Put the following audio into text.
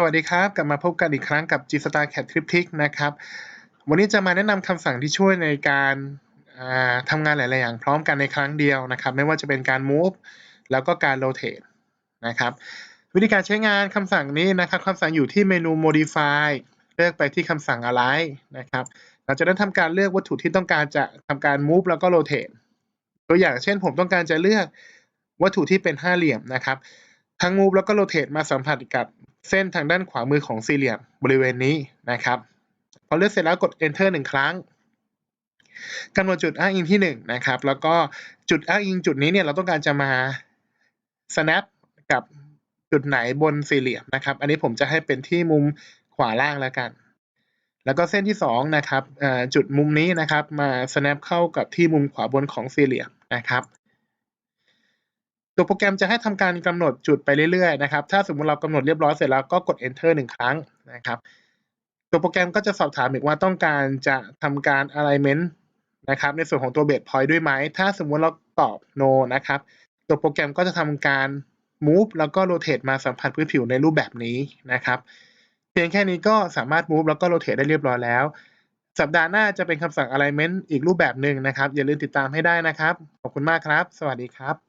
สวัสดีครับ กลับมาพบกันอีกครั้งกับ G Star Cat Cryptic นะครับ วันนี้จะมาแนะนำคำสั่งที่ช่วยในการาทำงานหลาย ๆ อย่าง พร้อมกันในครั้งเดียวนะครับ ไม่ว่าจะเป็นการ move แล้วก็การ rotate นะครับ วิธีการใช้งานคำสั่งนี้นะครับคำสั่งอยู่ที่เมนู modify เลือกไปที่คำสั่ง align นะครับเราจะได้ทำการเลือกวัตถุที่ต้องการจะทำการ move แล้วก็ rotate ตัวอย่างเช่นผมต้องการจะเลือกวัตถุที่เป็นห้าเหลี่ยมนะครับทั้ง move แล้วก็ rotate มาสัมผัสกับ เส้นทางด้านขวามือของสี่เหลี่ยมบริเวณนี้นะครับพอเลือกเสร็จแล้วกด enter หนึ่งครั้งกำหนดจุดอ้างอิงที่หนึ่งนะครับแล้วก็จุดอ้างอิงจุดนี้เนี่ยเราต้องการจะมา snap กับจุดไหนบนสี่เหลี่ยมนะครับ อันนี้ผมจะให้เป็นที่มุมขวาล่างแล้วกัน แล้วก็เส้นที่สองนะครับจุดมุมนี้นะครับมา snap เข้ากับที่มุมขวาบนของสี่เหลี่ยมนะครับ ตัวโปรแกรมจะให้ทำการกำหนดจุดไปเรื่อยๆนะครับ ถ้าสมมุติเรากำหนดเรียบร้อยเสร็จแล้วก็กด enter หนึ่งครั้งนะครับ ตัวโปรแกรมก็จะสอบถามอีกว่าต้องการจะทำการ alignment นะครับ ในส่วนของตัว base point ด้วยไหม ถ้าสมมุติเราตอบ no นะครับ ตัวโปรแกรมก็จะทำการ move แล้วก็ rotate มาสัมผัสพื้นผิวในรูปแบบนี้นะครับเพียงแค่นี้ก็สามารถ move แล้วก็ rotate ได้เรียบร้อยแล้ว สัปดาห์หน้าจะเป็นคำสั่ง alignment อีกรูปแบบหนึ่งนะครับ อย่าลืมติดตามให้ได้นะครับ ขอบคุณมากครับ สวัสดีครับ